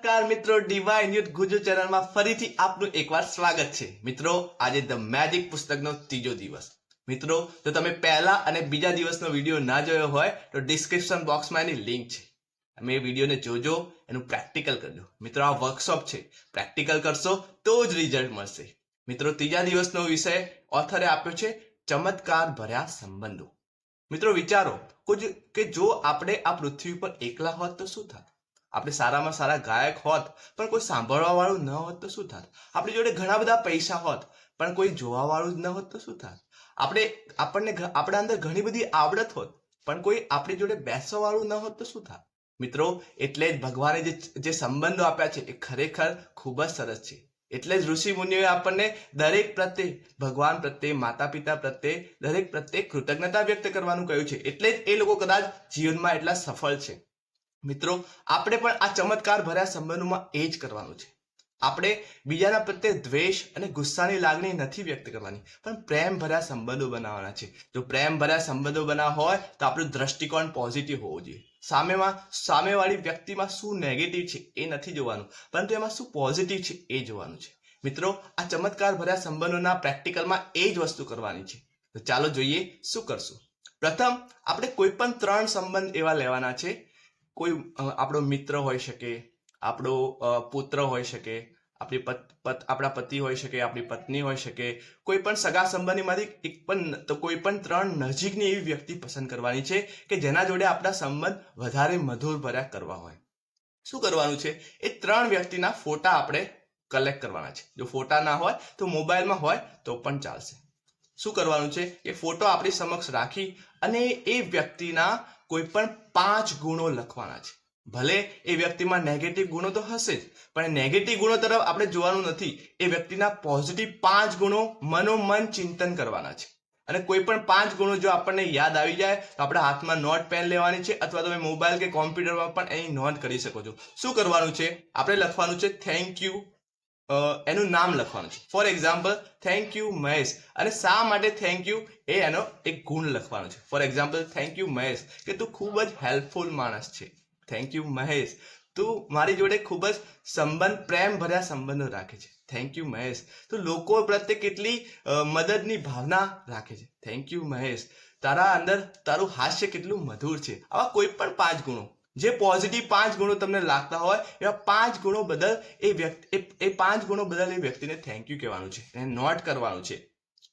નમસ્કાર મિત્રો divine youth Gujju ચેનલમાં ફરીથી આપનું એકવાર સ્વાગત છે. મિત્રો, આજે ધ મેજિક પુસ્તકનો ત્રીજો દિવસ. મિત્રો, જો તમે પહેલા અને બીજા દિવસનો વીડિયો ના જોયો હોય, તો ડિસ્ક્રિપ્શન બોક્સમાં એની લિંક છે. તમે એ વિડીયોને જોજો, એનું પ્રેક્ટિકલ કરજો. મિત્રો, આ વર્કશોપ છે. પ્રેક્ટિકલ કરશો તો જ રિઝલ્ટ મળશે. મિત્રો, ત્રીજા દિવસનો વિષય ઓથરે આપ્યો છે, ચમત્કાર ભર્યા સંબંધો. મિત્રો, વિચારો કે જો આપણે આ પૃથ્વી પર એકલા હોત તો શું થાત? આપણે સારામાં સારા ગાયક હોત, પણ કોઈ સાંભળવા વાળું ન હોત તો શું થાત? આપણી જોડે ઘણા બધા પૈસા હોત, પણ કોઈ જોવા વાળું જ ન હોત તો શું થાત? આપણે, આપણને આપણા અંદર ઘણી બધી આવડત હોત, પણ કોઈ આપણી જોડે બેસવા વાળું ન હોત તો શું થાત? મિત્રો, એટલે જ ભગવાને જે જે સંબંધો આપ્યા છે, એ ખરેખર ખૂબ જ સરસ છે. એટલે જ ઋષિ મુનિઓએ આપણને દરેક પ્રત્યે, ભગવાન પ્રત્યે માતા પિતા પ્રત્યે, દરેક પ્રત્યે કૃતજ્ઞતા વ્યક્ત કરવાનું કહ્યું છે. એટલે જ એ લોકો કદાચ જીવનમાં એટલા સફળ છે. મિત્રો, આપણે પણ આ ચમત્કાર ભર્યા સંબંધોમાં એ જ કરવાનું છે. આપણે બીજાના પ્રત્યે દ્વેષ અને ગુસ્સાની લાગણી નથી વ્યક્ત કરવાની, પણ પ્રેમ ભર્યા સંબંધો બનાવવાના છે. જો પ્રેમ ભર્યા સંબંધો બનાવવા હોય, તો આપણું દ્રષ્ટિકોણ પોઝિટિવ હોવું જોઈએ. સામેમાં, સામેવાળી વ્યક્તિમાં શું નેગેટિવ છે એ નથી જોવાનું, પરંતુ એમાં શું પોઝિટિવ છે એ જોવાનું છે. મિત્રો, આ ચમત્કાર ભર્યા સંબંધોના પ્રેક્ટિકલમાં એ જ વસ્તુ કરવાની છે. તો ચાલો જોઈએ શું કરશું. પ્રથમ, આપણે કોઈ પણ ત્રણ સંબંધ એવા લેવાના છે કોઈ આપણો મિત્ર હોઈ શકે, આપણો પુત્ર હોઈ શકે, આપણી આપણા પતિ હોઈ શકે, આપણી પત્ની હોઈ શકે, કોઈ પણ સગા સંબંધીમાંથી એક પણ તો કોઈ પણ ત્રણ નજીકની એવી વ્યક્તિ પસંદ કરવાની છે કે જેના જોડે આપણા સંબંધ વધારે મધુર ભર્યા કરવા હોય. શું કરવાનું છે? એ ત્રણ વ્યક્તિના ફોટા આપણે કલેક્ટ કરવાના છે. જો ફોટા ના હોય, તો મોબાઈલમાં હોય, તો પણ ચાલશે. શું કરવાનું છે? એ ફોટો આપણી સમક્ષ રાખી અને એ વ્યક્તિના કોઈ પણ પાંચ ગુણો લખવાના છે. ભલે એ વ્યક્તિમાં નેગેટિવ ગુણો તો હશે જ, પણ નેગેટિવ ગુણો તરફ આપણે જોવાનું નથી. એ વ્યક્તિના પોઝિટિવ પાંચ ગુણો મનોમન ચિંતન કરવાના છે. અને કોઈ પણ પાંચ ગુણો જો આપણને યાદ આવી જાય, તો આપણે હાથમાં નોટ પેન લેવાની છે, અથવા તમે મોબાઈલ કે કોમ્પ્યુટરમાં પણ એની નોંધ કરી શકો છો. શું કરવાનું છે? આપણે લખવાનું છે થેન્ક યુ એનું નામ લખવાનું છે. For example thank you Mahesh. અને શા માટે થેન્ક યુ એ એનો એક ગુણ લખવાનો છે. For example thank you Mahesh. કે તું ખૂબ જ હેલ્પફુલ માણસ છે. Thank you Mahesh. તું મારી જોડે ખૂબ જ સંબંધ પ્રેમ ભર્યા સંબંધો રાખે છે. Thank you Mahesh. તું લોકો પ્રત્યે કેટલી મદદની ભાવના રાખે છે. Thank you Mahesh. તારા અંદર તારું હાસ્ય કેટલું મધુર છે. આવા કોઈ પણ પાંચ ગુણો. જે પોઝિટિવ પાંચ ગુણો તમને લાગતા હોય, એવા પાંચ ગુણો બદલ એ વ્યક્તિ, એ- પાંચ ગુણો બદલ એ વ્યક્તિને થેન્ક યુ કહેવાનું છે એને નોટ કરવાનું છે.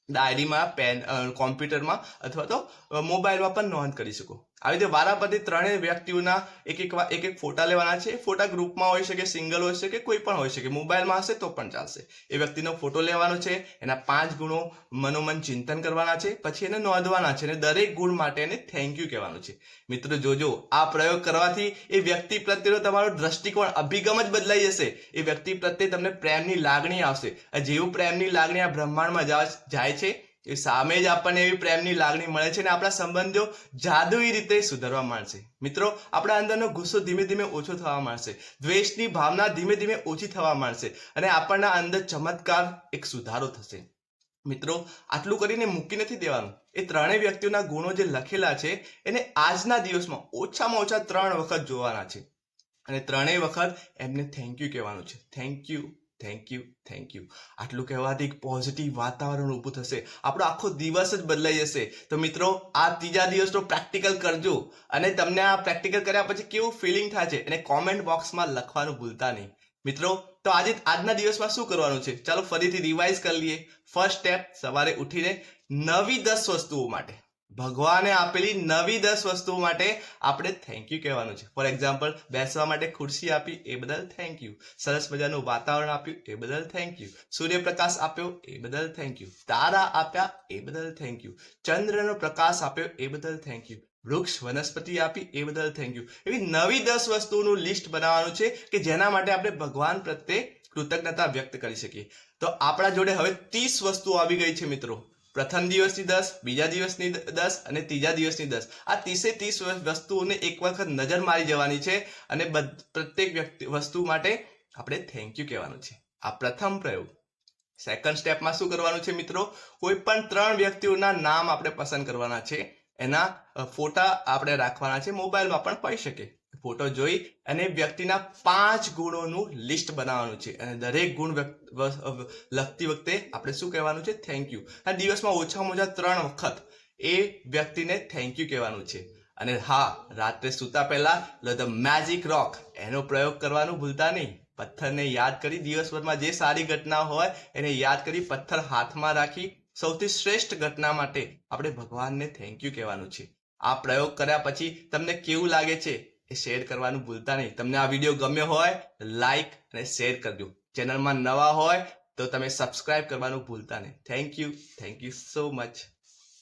ડાયરીમાં પેન કોમ્પ્યુટરમાં અથવા તો મોબાઈલમાં પણ નોંધ કરી શકો. આવી રીતે વારાફરતી ત્રણેય વ્યક્તિઓના એક એક એક એક ફોટા લેવાના છે. ફોટા ગ્રુપમાં હોઈ શકે, સિંગલ હોઈ શકે, કોઈ પણ હોઈ શકે. મોબાઈલમાં હશે તો પણ ચાલશે. એ વ્યક્તિનો ફોટો લેવાનો છે. એના પાંચ ગુણો મનોમન ચિંતન કરવાના છે. પછી એને નોંધવાના છે અને દરેક ગુણ માટે એને થેન્ક યુ કહેવાનું છે. મિત્રો, જોજો, આ પ્રયોગ કરવાથી એ વ્યક્તિ પ્રત્યેનો તમારો દ્રષ્ટિકોણ અભિગમ જ બદલાઈ જશે. એ વ્યક્તિ પ્રત્યે તમને પ્રેમની લાગણી આવશે. જેવું પ્રેમની લાગણી આ બ્રહ્માંડમાં જાય છે. એ સામે જ આપણને એવી પ્રેમની લાગણી મળે છે અને આપણા સંબંધો જાદુઈ રીતે સુધરવા માંડશે. મિત્રો, આપણા અંદરનો ગુસ્સો ધીમે ધીમે ઓછો થવા માંડશે. દ્વેષની ભાવના ધીમે ધીમે ઓછી થવા માંડશે અને આપણના અંદર ચમત્કાર એક સુધારો થશે. મિત્રો, આટલું કરીને મૂકી નથી દેવાનું. એ ત્રણેય વ્યક્તિઓના ગુણો જે લખેલા છે, એને આજના દિવસમાં ઓછામાં ઓછા ત્રણ વખત જોવાના છે. અને ત્રણેય વખત એમને થેન્ક યુ કહેવાનું છે. Thank you thank you thank you આટલું કહેવાથી એક પોઝિટિવ વાતાવરણ ઊભું થશે. આપણો આખો દિવસ જ બદલાઈ જશે. તો મિત્રો, આ ત્રીજા દિવસનો પ્રેક્ટિકલ કરજો. અને તમને આ પ્રેક્ટિકલ કર્યા પછી કેવું ફિલિંગ થાય છે એને કોમેન્ટ બોક્સમાં લખવાનું ભૂલતા નહીં. મિત્રો, તો આજે આજના દિવસમાં શું કરવાનું છે? ચાલો ફરીથી રિવાઇઝ કરી લઈએ. ફર્સ્ટ સ્ટેપ સવારે ઉઠીને નવી દસ વસ્તુઓ માટે. ભગવાને આપેલી નવી દસ વસ્તુઓ માટે આપણે થેન્ક યુ કહેવાનું છે. ફોર એક્ઝામ્પલ બેસવા માટે ખુરશી આપી એ બદલ થેન્ક યુ સરસ મજાનું વાતાવરણ આપ્યું એ બદલ થેન્ક યુ સૂર્યપ્રકાશ આપ્યો એ બદલ થેન્ક યુ તારા આપ્યા એ બદલ થેન્ક યુ ચંદ્રનો પ્રકાશ આપ્યો એ બદલ થેન્ક યુ વૃક્ષ વનસ્પતિ આપી એ બદલ થેન્ક યુ એવી નવી દસ વસ્તુઓનું લિસ્ટ બનાવવાનું છે કે જેના માટે આપણે ભગવાન પ્રત્યે કૃતજ્ઞતા વ્યક્ત કરી શકીએ. તો આપણા જોડે હવે ત્રીસ વસ્તુઓ આવી ગઈ છે મિત્રો. પ્રથમ દિવસની દસ, બીજા દિવસની દસ અને ત્રીજા દિવસની દસ. આ ત્રીસે ત્રીસ વસ્તુઓને એક વખત નજર મારી જવાની છે અને પ્રત્યેક વ્યક્તિ, વસ્તુ માટે આપણે થેન્ક યુ કહેવાનું છે. આ પ્રથમ પ્રયોગ. સેકન્ડ સ્ટેપમાં શું કરવાનું છે મિત્રો? કોઈ પણ ત્રણ વ્યક્તિઓના નામ આપણે પસંદ કરવાના છે. એના ફોટા આપણે રાખવાના છે. મોબાઈલમાં પણ હોઈ શકે. ફોટો જોઈ અને વ્યક્તિના પાંચ ગુણોનું લિસ્ટ બનાવવાનું છે. અને દરેક ગુણ લખતી વખતે આપણે શું કહેવાનું છે? થેન્ક યુ અને દિવસમાં ઓછામાં ઓછા ત્રણ વખત એ વ્યક્તિને થેન્ક યુ કહેવાનું છે. અને હા, રાત્રે સૂતા પહેલા ધ મેજિક રોક એનો પ્રયોગ કરવાનું ભૂલતા નહીં. પથ્થરને યાદ કરી દિવસભરમાં જે સારી ઘટના હોય એને યાદ કરી પથ્થર હાથમાં રાખી સૌથી શ્રેષ્ઠ ઘટના માટે આપણે ભગવાનને થેન્ક યુ કહેવાનું છે. આ પ્રયોગ કર્યા પછી તમને કેવું લાગે છે? એ શેર કરવાનું ભૂલતા નહીં. તમને આ વીડિયો ગમ્યો હોય લાઈક અને શેર કરજો. ચેનલમાં નવા હોય તો તમે સબસ્ક્રાઇબ કરવાનું ભૂલતા નહીં. Thank you thank you so much